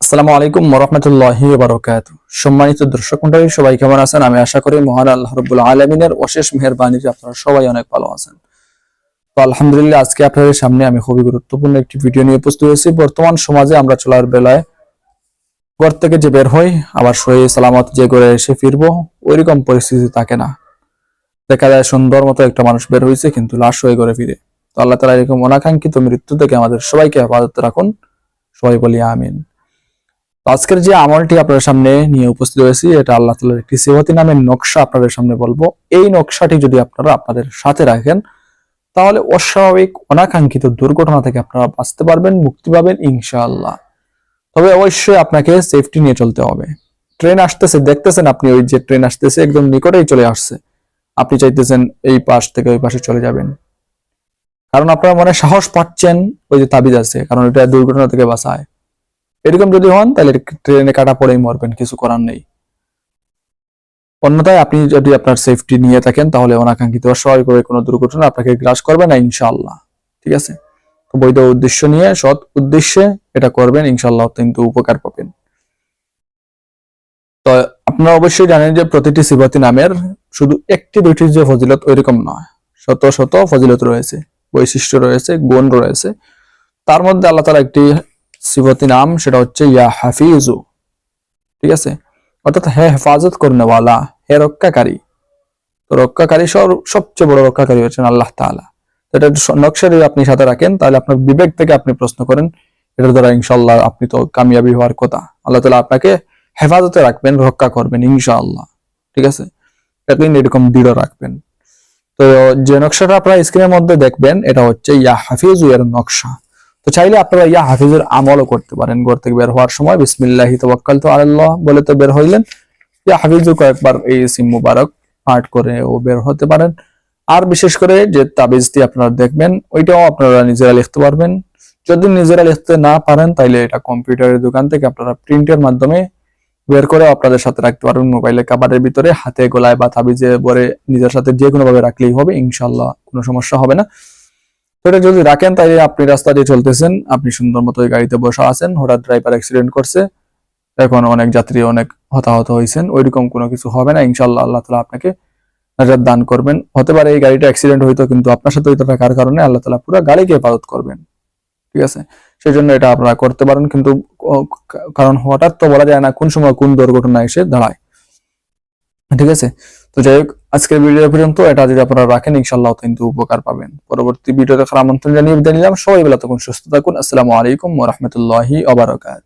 আসসালামু আলাইকুম মরহমতুল্লাহি বারকাত সম্মানিত দর্শক মন্ডলী সবাই কেমন আছেন? আমি আশা করি মহান আল্লাহ রব্বুল আলমিনের অশেষ মেহরবানিতে আপনারা সবাই অনেক ভালো আছেন। তো আলহামদুলিল্লাহ, আজকে আপনাদের সামনে আমি খুবই গুরুত্বপূর্ণ একটি ভিডিও নিয়ে উপস্থিত হয়েছি। বর্তমান সমাজে আমরা চলার বেলায় ঘর থেকে যে বের হই, আবার সহি সালামত যে করে এসে ফিরবো, ওইরকম পরিস্থিতি থাকে না। দেখা যায় সুন্দর মতো একটা মানুষ বের হয়েছে কিন্তু লাশ হয়ে করে ফিরে। তো আল্লাহ তালা এরকম অনাকাঙ্ক্ষিত মৃত্যু থেকে আমাদের সবাইকে হেফাজত রাখুন। সবাই বলি আমিন। আজকের যে আমলটি আপনাদের সামনে নিয়ে উপস্থিত হয়েছি, এটা আল্লাহ তালার একটি সেবতী নামের নকশা আপনাদের সামনে বলব। এই নকশাটি যদি আপনারা আপনাদের সাথে রাখেন, তাহলে অস্বাভাবিক, অনাকাঙ্ক্ষিত দুর্ঘটনা থেকে আপনারা বাঁচতে পারবেন, মুক্তি পাবেন, ইনশাআল্লাহ। তবে অবশ্যই আপনাকে সেফটি নিয়ে চলতে হবে। ট্রেন আসতেছে, দেখতেছেন আপনি ওই যে ট্রেন আসতেছে, একদম নিকটেই চলে আসছে। আপনি চাইতেছেন এই পাশ থেকে ওই পাশে চলে যাবেন। কারণ আপনার মনে সাহস পাচ্ছেন, ওই যে তাবিজ আছে, কারণ এটা দুর্ঘটনা থেকে বাঁচায়। এরকম যদি হন, তাহলে ট্রেনে কাটা পড়েই মরবেন, কিছু করার নেই। অন্যথায় আপনি যদি আপনার সেফটি নিয়ে থাকেন, তাহলে অনাকাঙ্ক্ষিত অস্বাভাবিকভাবে কোনো দুর্ঘটনা আপনাকে গ্রাস করবে না, ইনশাআল্লাহ। ঠিক আছে? তো বৈধ উদ্দেশ্য নিয়ে, সৎ উদ্দেশ্যে এটা করবেন, ইনশাআল্লাহ কিন্তু উপকার পাবেন। তো আপনারা অবশ্যই জানেন যে প্রতিটি সিবতী নামের শুধু একটি দুইটি যে ফজিলত ওইরকম নয়। শত শত ফজিলত রয়েছে, বৈশিষ্ট্য রয়েছে, গুণ রয়েছে। তার মধ্যে আল্লাহ তালা একটি সিবতী নাম, সেটা হচ্ছে ইয়া হাফিজু। ঠিক আছে? অর্থাৎ হে হেফাজত করনেওয়ালা, হে রক্ষাকারী। তো রক্ষাকারী সব- সবচেয়ে বড় রক্ষাকারী হচ্ছেন আল্লাহ তাআলা। এটা নকশা যদি আপনি সাথে রাখেন, তাহলে আপনার বিবেক থেকে আপনি প্রশ্ন করেন, এটার দ্বারা ইনশাল্লাহ আপনি তো কামিয়াবি হওয়ার কথা। আল্লাহ তালা আপনাকে হেফাজতে রাখবেন, রক্ষা করবেন ইনশাআল্লাহ। ঠিক আছে? একদিন এরকম দৃঢ় রাখবেন। তো যে নকশাটা আপনারা স্ক্রিনের মধ্যে দেখবেন, এটা হচ্ছে ইয়া হাফিজু এর নকশা। তো চাইলে আপনারা ইয়া হাফিজের আমলও করতে পারেন, ঘর থেকে বের হওয়ার সময়। বিসমিল্লাহি তাওয়াক্কালতু আলাল্লাহ বলে তো বের হইলেন। ইয়া হাফিজু কয়েকবার এই সিম মুবারক পাঠ করে ও বের হতে পারেন। আর বিশেষ করে যে তাবিজটি আপনারা দেখবেন, ওইটাও আপনারা নিজেরা লিখতে পারবেন। যদি নিজেরা লিখতে না পারেন, তাইলে এটা কম্পিউটারের দোকান থেকে আপনারা প্রিন্টের মাধ্যমে বের করে আপনাদের সাথে রাখতে পারবেন। মোবাইলের কাবারের ভিতরে, হাতে গোলায় বা তাবিজে ভরে নিজের সাথে যে কোনো ভাবে রাখলেই হবে ইনশাল্লাহ কোনো সমস্যা হবে না। তো এটা যদি রাখেন তাই আপনি রাস্তা দিয়ে চলতেছেন, আপনি সুন্দর মতো গাড়িতে বসা আছেন, হঠাৎ ড্রাইভার অ্যাক্সিডেন্ট করছে, এখন অনেক যাত্রী অনেক হতাহত হয়েছেন, ওইরকম কোনো কিছু হবে না ইনশাল্লাহ আল্লাহ তালা আপনাকে নাজাত দান করবেন। হতে পারে এই গাড়িটা অ্যাক্সিডেন্ট হইতো, কিন্তু আপনার সাথে হইতে থাকার কারণে, আল্লাহ তালা পুরো গাড়িকে হেফাজত করবেন। ঠিক আছে? সেই জন্য এটা আপনারা করতে পারেন, কিন্তু কারণ হঠাৎ তো বলা যায় না কোন সময় কোন দুর্ঘটনা এসে দাঁড়ায়। ঠিক আছে? তো যাই হোক, আজকের ভিডিও পর্যন্ত, এটা যদি আপনারা রাখেন ইনশাল্লাহ কিন্তু উপকার পাবেন। পরবর্তী ভিডিওতে খারাপ আমন্ত্রণ জানিয়ে নিলাম। সবাই বেলা তখন সুস্থ থাকুন। আসসালামু আলাইকুম রহমতুল্লাহি আবরকাত